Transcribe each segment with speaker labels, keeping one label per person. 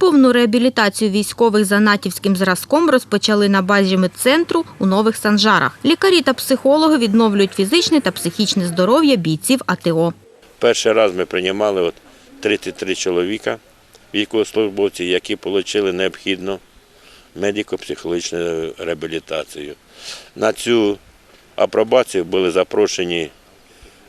Speaker 1: Повну реабілітацію військових за натівським зразком розпочали на базі медцентру у Нових Санжарах. Лікарі та психологи відновлюють фізичне та психічне здоров'я бійців АТО.
Speaker 2: Перший раз ми приймали от 33 чоловіка, військовослужбовці, які отримали необхідну медико-психологічну реабілітацію. На цю апробацію були запрошені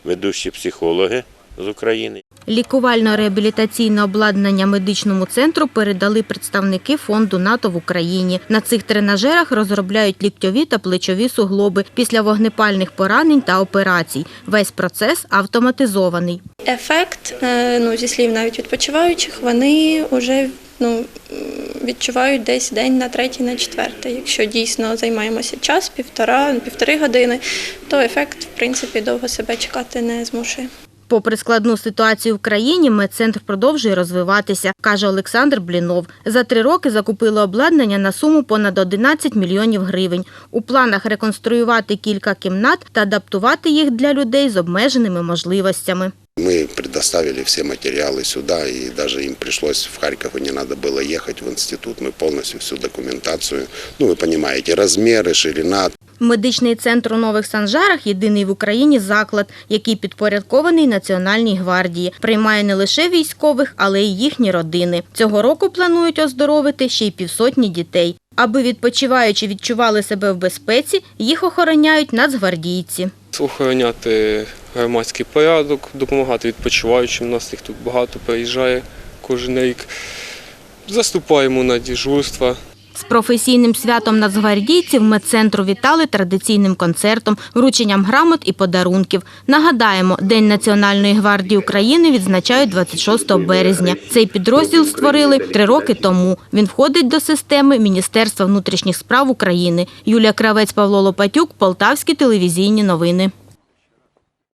Speaker 2: ведучі психологи з України.
Speaker 1: Лікувально-реабілітаційне обладнання медичному центру передали представники фонду НАТО в Україні. На цих тренажерах розробляють ліктьові та плечові суглоби після вогнепальних поранень та операцій. Весь процес автоматизований.
Speaker 3: Ефект, е, ну, зі слів навіть відпочиваючих, вони вже ну, відчувають десь день на третій, на четвертий. Якщо дійсно займаємося час, півтора, півтори години, то ефект, в принципі, довго себе чекати не змушує.
Speaker 1: Попри складну ситуацію в країні, медцентр продовжує розвиватися, каже Олександр Блінов. За три роки закупили обладнання на суму понад 11 мільйонів гривень. У планах реконструювати кілька кімнат та адаптувати їх для людей з обмеженими можливостями.
Speaker 4: Мы предоставили все материалы сюда, и даже им пришлось в Харьков, и не надо было ехать в институт. Мы полностью всю документацию, ну вы понимаете, размеры, ширина,
Speaker 1: Медичний центр у Нових Санжарах – єдиний в Україні заклад, який підпорядкований Національній гвардії. Приймає не лише військових, але й їхні родини. Цього року планують оздоровити ще й півсотні дітей. Аби відпочиваючи відчували себе в безпеці, їх охороняють нацгвардійці.
Speaker 5: охороняти громадський порядок, допомагати відпочиваючим. У нас їх тут багато приїжджає кожен рік. Заступаємо на дежурства.
Speaker 1: З професійним святом нацгвардійців медцентру вітали традиційним концертом, врученням грамот і подарунків. Нагадаємо, День Національної гвардії України відзначають 26 березня. Цей підрозділ створили три роки тому. Він входить до системи Міністерства внутрішніх справ України. Юлія Кравець, Павло Лопатюк, Полтавські телевізійні новини.